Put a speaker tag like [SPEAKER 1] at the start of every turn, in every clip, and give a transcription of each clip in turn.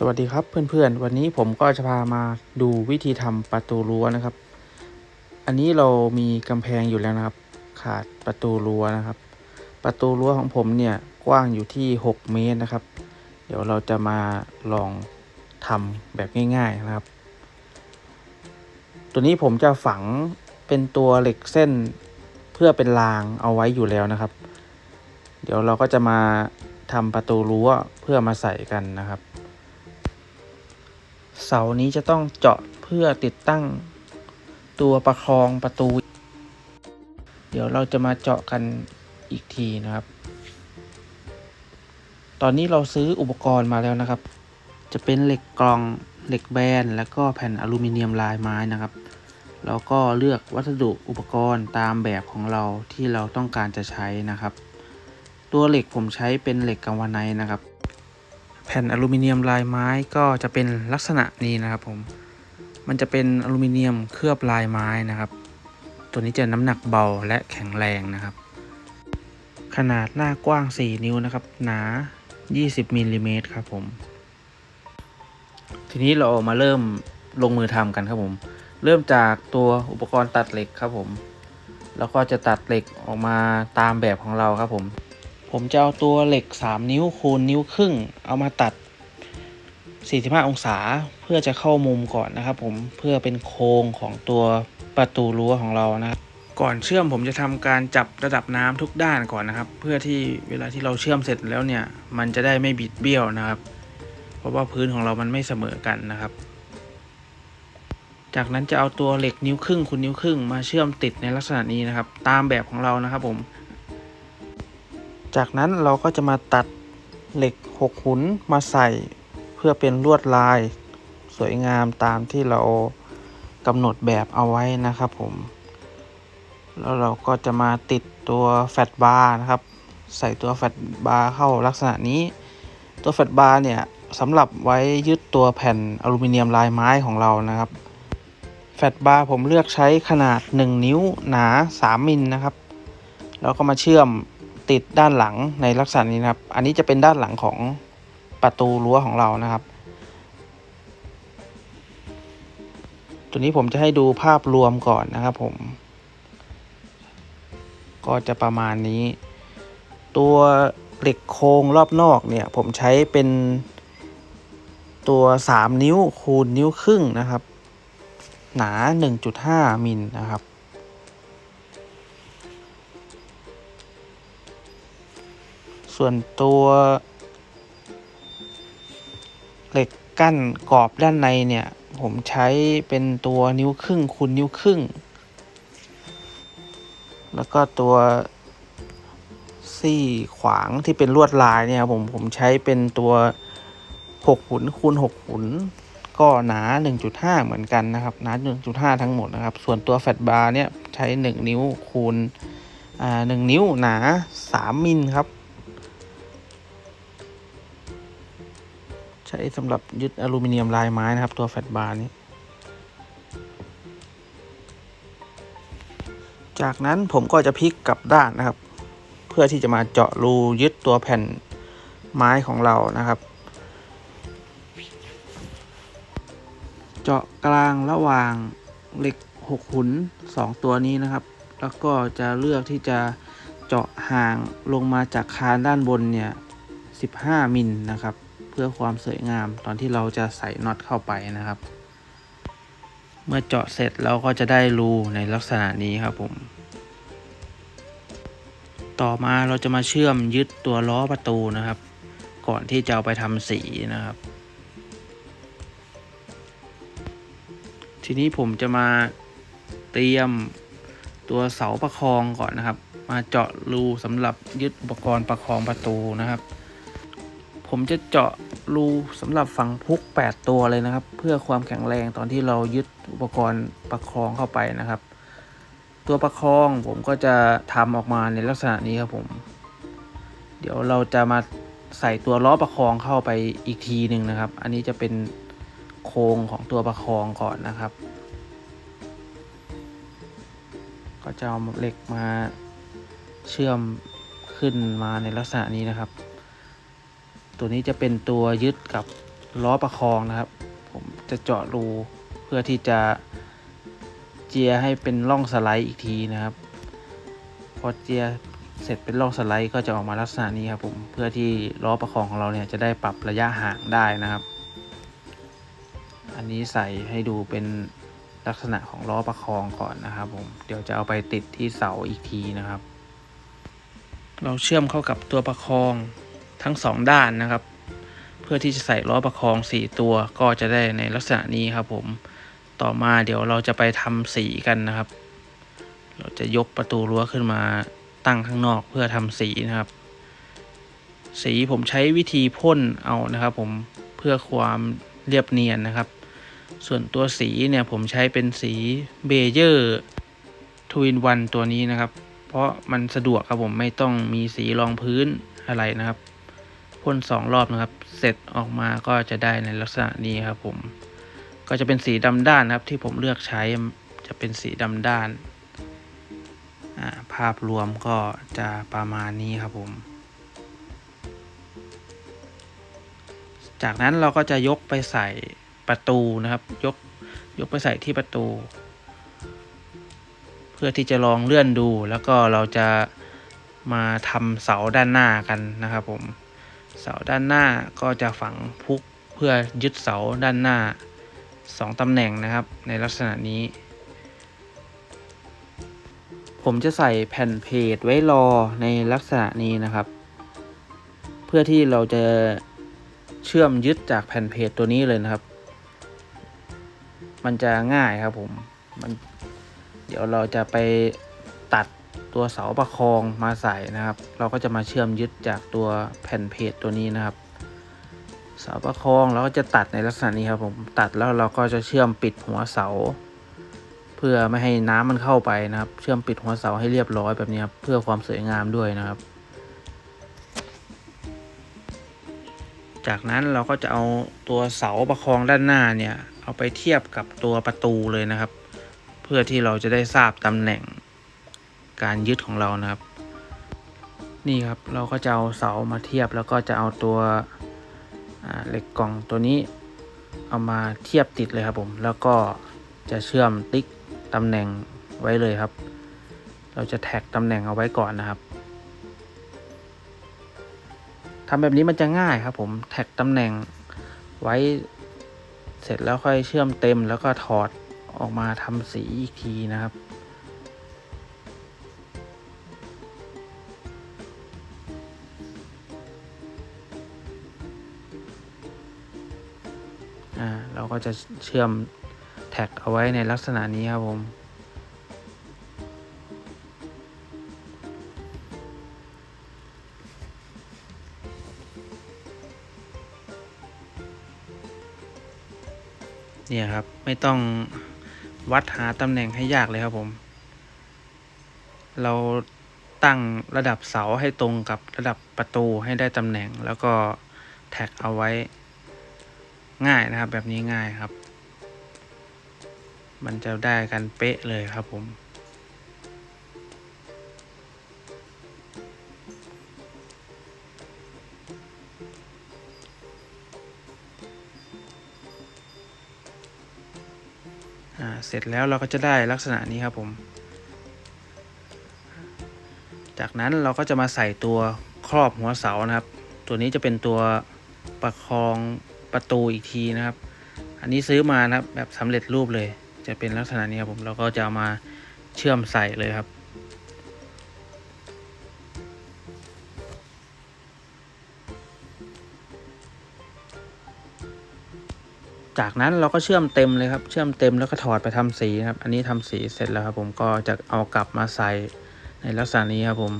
[SPEAKER 1] สวัสดีครับเพื่อนๆ วันนี้ผมก็จะพามาดูวิธีทำประตูรั้วนะครับ อันนี้เรามีกำแพงอยู่แล้วนะครับ ขาดประตูรั้วนะครับ ประตูรั้วของผมเนี่ยกว้างอยู่ที่ 6 เมตรนะครับ เดี๋ยวเราจะมาลองทำแบบง่าย ๆนะครับ ตัวนี้ผมจะฝังเป็นตัวเหล็กเส้นเพื่อเป็นรางเอาไว้อยู่แล้วนะครับ เดี๋ยวเราก็จะมาทำประตูรั้วเพื่อมาใส่กันนะครับ เสานี้จะต้องเจาะเพื่อติดตั้งตัวประคองประตู เดี๋ยวเราจะมาเจาะกันอีกทีนะครับ ตอนนี้เราซื้ออุปกรณ์มาแล้วนะครับ จะเป็นเหล็กกรองเหล็กแบนแล้วก็แผ่นอลูมิเนียมลายไม้นะครับ แล้วก็เลือกวัสดุอุปกรณ์ตามแบบของเราที่เราต้องการจะใช้นะครับ ตัวเหล็กผมใช้เป็นเหล็กกังวานไนนะครับ แผ่นอลูมิเนียมลายไม้ก็จะเป็นลักษณะนี้นะครับผม มันจะเป็นอลูมิเนียมเคลือบลายไม้นะครับ ตัวนี้จะน้ำหนักเบาและแข็งแรงนะครับ ขนาดหน้ากว้าง 4 นิ้วนะครับ หนา 20มิลลิเมตรครับผม ทีนี้เรามาเริ่มลงมือทำกันครับผม เริ่มจากตัวอุปกรณ์ตัดเหล็กครับผม แล้วก็จะตัดเหล็กออกมาตามแบบของเราครับผม ผมจะเอาตัวเหล็ก 3 นิ้วคูณนิ้วครึ่ง เอามาตัด 45 องศาเพื่อจะเข้ามุมก่อนนะครับ ผมเพื่อเป็นโครงของตัวประตูรั้วของเรานะครับก่อนเชื่อมผมจะทำการจับระดับน้ำทุกด้านก่อนนะครับ เพื่อที่เวลาที่เราเชื่อมเสร็จแล้วเนี่ย มันจะได้ไม่บิดเบี้ยวนะครับ เพราะว่าพื้นของเรามันไม่เสมอกันนะครับ จากนั้นจะเอาตัวเหล็กนิ้วครึ่งคูณนิ้วครึ่งมาเชื่อมติดในลักษณะนี้นะครับ ตามแบบของเรานะครับผม จากนั้นเราก็จะมาตัดเหล็กหกหุนมาใส่เพื่อเป็นลวดลาย สวยงามตามที่เรากำหนดแบบเอาไว้นะครับผม แล้วเราก็จะมาติดตัวแฟตบาร์นะครับ ใส่ตัวแฟตบาร์เข้าลักษณะนี้ ตัวแฟตบาร์เนี่ยสำหรับไว้ยึดตัวแผ่นอลูมิเนียมลายไม้ของเรานะครับ แฟตบาร์ผมเลือกใช้ขนาด 1 นิ้วหนา 3 มิลนะครับ แล้วก็มาเชื่อม ติดด้านหลังในลักษณะนี้นะครับ อันนี้จะเป็นด้านหลังของประตูรั้วของเรานะครับ ตัวนี้ผมจะให้ดูภาพรวมก่อนนะครับผม ก็จะประมาณนี้ ตัวเหล็กโครงรอบนอกเนี่ย ผมใช้เป็นตัว 3 นิ้วคูณนิ้วครึ่งนะครับ หนา 1.5 มิลนะครับ ส่วนตัวเหล็กกั้นกรอบด้านในเนี่ย ผมใช้เป็นตัวนิ้วครึ่งคูณนิ้วครึ่ง แล้วก็ตัวซี่ขวางที่เป็นลวดลายเนี่ยผมผมใช้เป็นตัว6หุนคูณ6หุนก็หนา 1.5 เหมือนกันนะครับ หนา 1.5 ทั้งหมดนะครับ ส่วนตัวแฟตบาร์เนี่ยใช้ 1 นิ้วคูณอ่า1นิ้วหนา 3 มิลครับ ช้สำหรับยึดอลูมิเนียมลายไม้นะครับ ตัวแฟตบาร์นี้ จากนั้นผมก็จะพลิกกลับด้านนะครับ เพื่อที่จะมาเจาะรูยึดตัวแผ่นไม้ของเรานะครับ เจาะกลางระหว่างเหล็กหกหุนสองตัวนี้นะครับ แล้วก็จะเลือกที่จะเจาะห่างลงมาจากคานด้านบนเนี่ย 15 มิลนะครับ พื่อความสวยงามตอนที่เราจะใส่น็อตเข้าไปนะครับ เมื่อเจาะเสร็จเราก็จะได้รูในลักษณะนี้ครับผม ต่อมาเราจะมาเชื่อมยึดตัวล้อประตูนะครับ ก่อนที่จะเอาไปทำสีนะครับ ทีนี้ผมจะมาเตรียมตัวเสาประคองก่อนนะครับ มาเจาะรูสำหรับยึดอุปกรณ์ประคองประตูนะครับ ผมจะเจาะ รูสำหรับฝังพุก 8 ตัวเลยนะครับ เพื่อความแข็งแรงตอนที่เรายึดอุปกรณ์ประคองเข้าไปนะครับ ตัวประคองผมก็จะทำออกมาในลักษณะนี้ครับผม เดี๋ยวเราจะมาใส่ตัวล้อประคองเข้าไปอีกทีหนึ่งนะครับ อันนี้จะเป็นโครงของตัวประคองก่อนนะครับ ก็จะเอาเหล็กมาเชื่อมขึ้นมาในลักษณะนี้นะครับ ตัวนี้จะเป็นตัวยึดกับล้อประคองนะครับ ผมจะเจาะรูเพื่อที่จะเจียให้เป็นร่องสไลด์อีกทีนะครับ พอเจียเสร็จเป็นร่องสไลด์ก็จะออกมาลักษณะนี้ครับผมเพื่อที่ล้อประคองของเราเนี่ยจะได้ปรับระยะห่างได้นะครับ อันนี้ใส่ให้ดูเป็นลักษณะของล้อประคองก่อนนะครับผมเดี๋ยวจะเอาไปติดที่เสาอีกทีนะครับ เราเชื่อมเข้ากับตัวประคอง ทั้งสองด้านนะครับ เพื่อที่จะใส่ล้อประคอง 4 ตัวก็จะได้ในลักษณะนี้ครับผมต่อมาเดี๋ยวเราจะไปทำสีกันนะครับ เราจะยกประตูรั้วขึ้นมาตั้งข้างนอกเพื่อทำสีนะครับ สีผมใช้วิธีพ่นเอานะครับ ผมเพื่อความเรียบเนียนนะครับ ส่วนตัวสีเนี่ยผมใช้เป็นสีเบเยอร์ทวินวันตัวนี้นะครับ เพราะมันสะดวกครับผมไม่ต้องมีสีรองพื้นอะไรนะครับ พ่นสองรอบนะครับ เสร็จออกมาก็จะได้ในลักษณะนี้ครับผม ก็จะเป็นสีดำด้านครับ ที่ผมเลือกใช้จะเป็นสีดำด้าน ภาพรวมก็จะประมาณนี้ครับผม จากนั้นเราก็จะยกไปใส่ประตูนะครับ ยกยกไปใส่ที่ประตู เพื่อที่จะลองเลื่อนดูแล้วก็เราจะมาทำเสาด้านหน้ากันนะครับผม เสาด้านหน้าก็จะฝังพุกเพื่อยึดเสาด้านหน้าสองตำแหน่งนะครับ ในลักษณะนี้ ผมจะใส่แผ่นเพจไว้รอในลักษณะนี้นะครับ เพื่อที่เราจะเชื่อมยึดจากแผ่นเพจตัวนี้เลยนะครับ มันจะง่ายครับผมมันเดี๋ยวเราจะไปตัด ตัวเสาประคองมาใส่นะครับ เราก็จะมาเชื่อมยึดจากตัวแผ่นเพจตัวนี้นะครับ เสาประคองเราก็จะตัดในลักษณะนี้ครับผมตัดแล้วเราก็จะเชื่อมปิดหัวเสา เพื่อไม่ให้น้ำมันเข้าไปนะครับ เชื่อมปิดหัวเสาให้เรียบร้อยแบบนี้ครับเพื่อความสวยงามด้วยนะครับ จากนั้นเราก็จะเอาตัวเสาประคองด้านหน้าเนี่ยเอาไปเทียบกับตัวประตูเลยนะครับ เพื่อที่เราจะได้ทราบตำแหน่ง การยึดของเรานะครับ นี่ครับเราก็จะเอาเสามาเทียบแล้วก็จะเอาตัวเหล็กกล่องตัวนี้ เอามาเทียบติดเลยครับผม แล้วก็จะเชื่อมติ๊กตำแหน่งไว้เลยครับ เราจะแท็กตำแหน่งเอาไว้ก่อนนะครับทำแบบนี้มันจะง่ายครับผมแท็กตำแหน่งไว้เสร็จแล้วค่อยเชื่อมเต็มแล้วก็ถอดออกมาทำสีอีกทีนะครับ จะเชื่อมแท็กเอาไว้ในลักษณะนี้ครับผม เนี่ยครับ ไม่ต้องวัดหาตำแหน่งให้ยากเลยครับผม เราตั้งระดับเสาให้ตรงกับระดับประตูให้ได้ตำแหน่งแล้วก็แท็กเอาไว้ ง่ายนะครับ แบบนี้ง่ายครับ มันจะได้กันเป๊ะเลยครับผม เสร็จแล้วเราก็จะได้ลักษณะนี้ครับผม จากนั้นเราก็จะมาใส่ตัวครอบหัวเสานะครับ ตัวนี้จะเป็นตัวประคอง ประตูอีกทีนะครับ อันนี้ซื้อมานะครับแบบสำเร็จรูปเลย จะเป็นลักษณะนี้ครับผมเราก็จะามาเชื่อมใส่เลยครับ จากนั้นเราก็เชื่อมเต็มเลยครับ เชื่อมเต็มแล้วก็ถอดไปทำสีนะครับ อันนี้ทำสีเสร็จแล้วครับ ผมก็จะเอากลับมาใส่ในลักษณะนี้ครับผม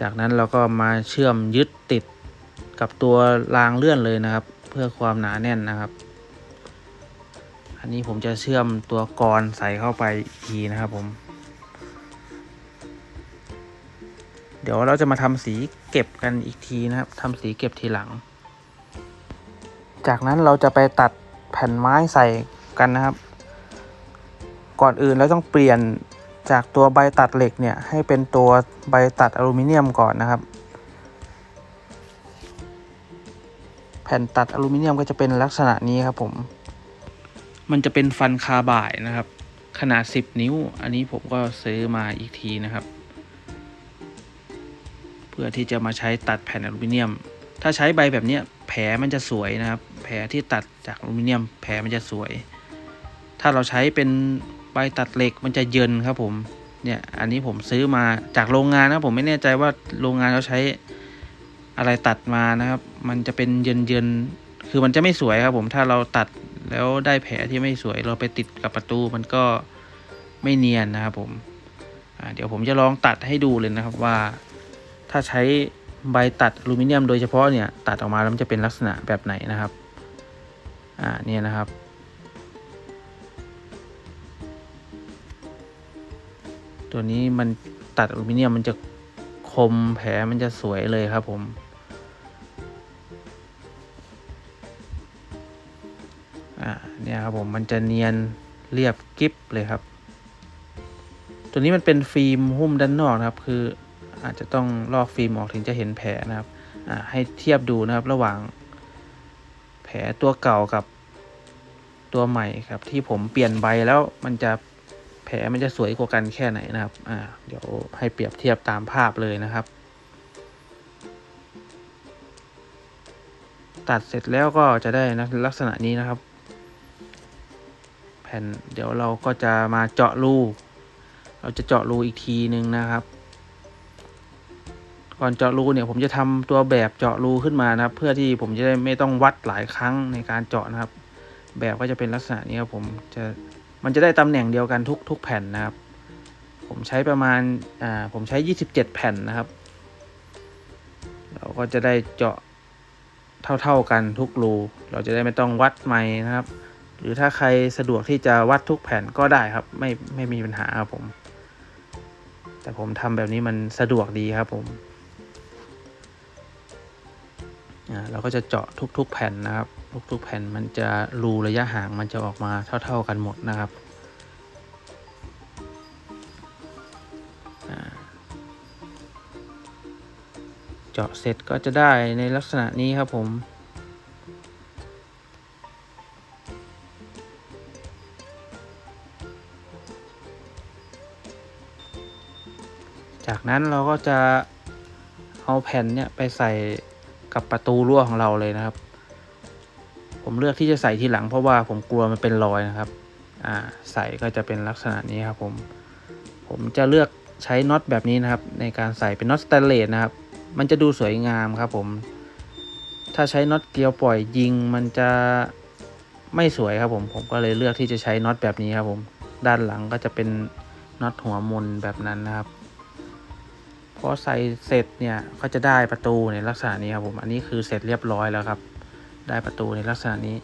[SPEAKER 1] จากนั้นเราก็มาเชื่อมยึดติด กับตัวรางเลื่อนเลยนะครับ เพื่อความหนาแน่นนะครับ อันนี้ผมจะเชื่อมตัวกรใส่เข้าไปทีนะครับผม เดี๋ยวเราจะมาทำสีเก็บกันอีกทีนะครับทำสีเก็บทีหลัง จากนั้นเราจะไปตัดแผ่นไม้ใส่กันนะครับ ก่อนอื่นเราต้องเปลี่ยนจากตัวใบตัดเหล็กเนี่ยให้เป็นตัวใบตัดอลูมิเนียมก่อนนะครับ แผ่นตัดอลูมิเนียมก็จะเป็นลักษณะนี้ครับผม มันจะเป็นฟันคาร์บายนะครับ ขนาด 10 นิ้ว อันนี้ผมก็ซื้อมาอีกทีนะครับ เพื่อที่จะมาใช้ตัดแผ่นอลูมิเนียม ถ้าใช้ใบแบบนี้แผลมันจะสวยนะครับ แผลที่ตัดจากอลูมิเนียม แผลมันจะสวย ถ้าเราใช้เป็นใบตัดเหล็กมันจะเยินครับผมเนี่ยอันนี้ผมซื้อมาจากโรงงานนะผมไม่แน่ใจว่าโรงงานเขาใช้ อะไรตัดมานะครับ มันจะเป็นเยินเยินๆคือมันจะไม่สวยครับ ผมถ้าเราตัดแล้วได้แผลที่ไม่สวยเราไปติดกับประตูมันก็ไม่เนียนนะครับผมเดี๋ยวผมจะลองตัดให้ดูเลยนะครับว่า ถ้าใช้ใบตัดอลูมิเนียมโดยเฉพาะเนี่ยตัดออกมาแล้วมันจะเป็นลักษณะแบบไหนนะครับอ่าเนี่ยนะครับ ตัวนี้มันตัดอลูมิเนียมมันจะ คมแผลมันจะสวยเลยครับผม อ่าเนี่ยครับผมมันจะเนียนเรียบกริบเลยครับ ตัวนี้มันเป็นฟิล์มหุ้มด้านนอกนะครับ คืออาจจะต้องลอกฟิล์มออกถึงจะเห็นแผลนะครับ อ่าให้เทียบดูนะครับระหว่าง แผลตัวเก่ากับตัวใหม่ครับ ที่ผมเปลี่ยนใบแล้วมันจะ แผลมันจะสวยกว่ากันแค่ไหนนะครับ อ่า เดี๋ยวให้เปรียบเทียบตามภาพเลยนะครับ ตัดเสร็จแล้วก็จะได้นะลักษณะนี้นะครับ แผ่นเดี๋ยวเราก็จะมาเจาะรูเราจะเจาะรูอีกทีหนึ่งนะครับก่อนเจาะรูเนี่ยผมจะทำตัวแบบเจาะรูขึ้นมานะครับ เพื่อที่ผมจะได้ไม่ต้องวัดหลายครั้งในการเจาะนะครับ แบบก็จะเป็นลักษณะนี้ครับผมจะ มันจะได้ตำแหน่งเดียวกันทุกทุกแผ่นนะครับ ผมใช้ประมาณอ่าผมใช้ 27 แผ่นนะครับ เราก็จะได้เจาะเท่า ๆกันทุกรูเราจะได้ไม่ต้องวัดใหม่นะครับ หรือถ้าใครสะดวกที่จะวัดทุกแผ่นก็ได้ครับ ไม่ไม่มีปัญหาครับผม แต่ผมทำแบบนี้มันสะดวกดีครับผม เราก็จะเจาะทุกๆแผ่นนะครับ ทุกๆแผ่นมันจะรูระยะห่างมันจะออกมาเท่า ๆกันหมดนะครับเจาะเสร็จก็จะได้ในลักษณะนี้ครับผมจากนั้นเราก็จะเอาแผ่นเนี่ยไปใส่ กับประตูรั้วของเราเลยนะครับ ผมเลือกที่จะใส่ทีหลังเพราะว่าผมกลัวมันเป็นรอยนะครับ อ่าใส่ก็จะเป็นลักษณะนี้ครับผม ผมจะเลือกใช้น็อตแบบนี้นะครับ ในการใส่เป็นน็อตสแตนเลสนะครับ มันจะดูสวยงามครับผม ถ้าใช้น็อตเกลียวปล่อยยิงมันจะไม่สวยครับผม ผมก็เลยเลือกที่จะใช้น็อตแบบนี้ครับผม ด้านหลังก็จะเป็นน็อตหัวมนแบบนั้นนะครับ พอใส่เสร็จเนี่ยก็จะได้ประตูในลักษณะนี้ครับผมอันนี้คือเสร็จเรียบร้อยแล้วครับ ได้ประตูในลักษณะนี้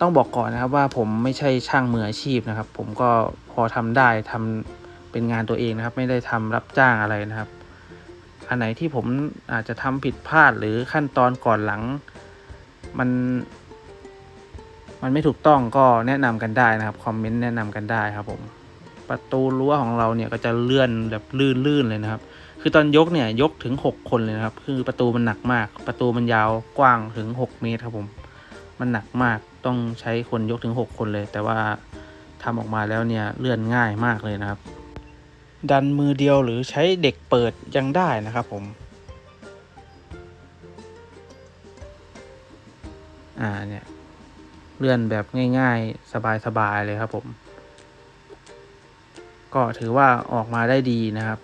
[SPEAKER 1] ต้องบอกก่อนนะครับว่าผมไม่ใช่ช่างมืออาชีพนะครับ ผมก็พอทำได้ทำเป็นงานตัวเองนะครับ ไม่ได้ทำรับจ้างอะไรนะครับ อันไหนที่ผมอาจจะทำผิดพลาดหรือขั้นตอนก่อนหลัง มัน มันไม่ถูกต้องก็แนะนำกันได้นะครับคอมเมนต์แนะนำกันได้ครับผม ประตูรั้วของเราเนี่ยก็จะเลื่อนแบบลื่นๆเลยนะครับ คือตอนยกเนี่ยยกถึง 6 คนเลยนะครับ คือประตูมันหนักมาก ประตูมันยาวกว้างถึง 6 เมตรครับผม มันหนักมากต้องใช้คนยกถึง 6 คนเลย แต่ว่าทำออกมาแล้วเนี่ยเลื่อนง่ายมากเลยนะครับ ดันมือเดียวหรือใช้เด็กเปิดยังได้นะครับผมอ่าเนี่ยเลื่อนแบบง่ายๆ สบายๆเลยครับผม ก็ถือว่าออกมาได้ดีนะครับ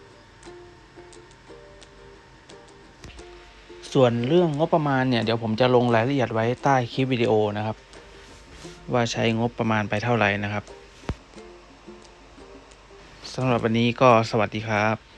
[SPEAKER 1] ส่วนเรื่องงบประมาณเนี่ย เดี๋ยวผมจะลงรายละเอียดไว้ใต้คลิปวิดีโอนะครับ ว่าใช้งบประมาณไปเท่าไหร่นะครับสำหรับวันนี้ก็สวัสดีครับ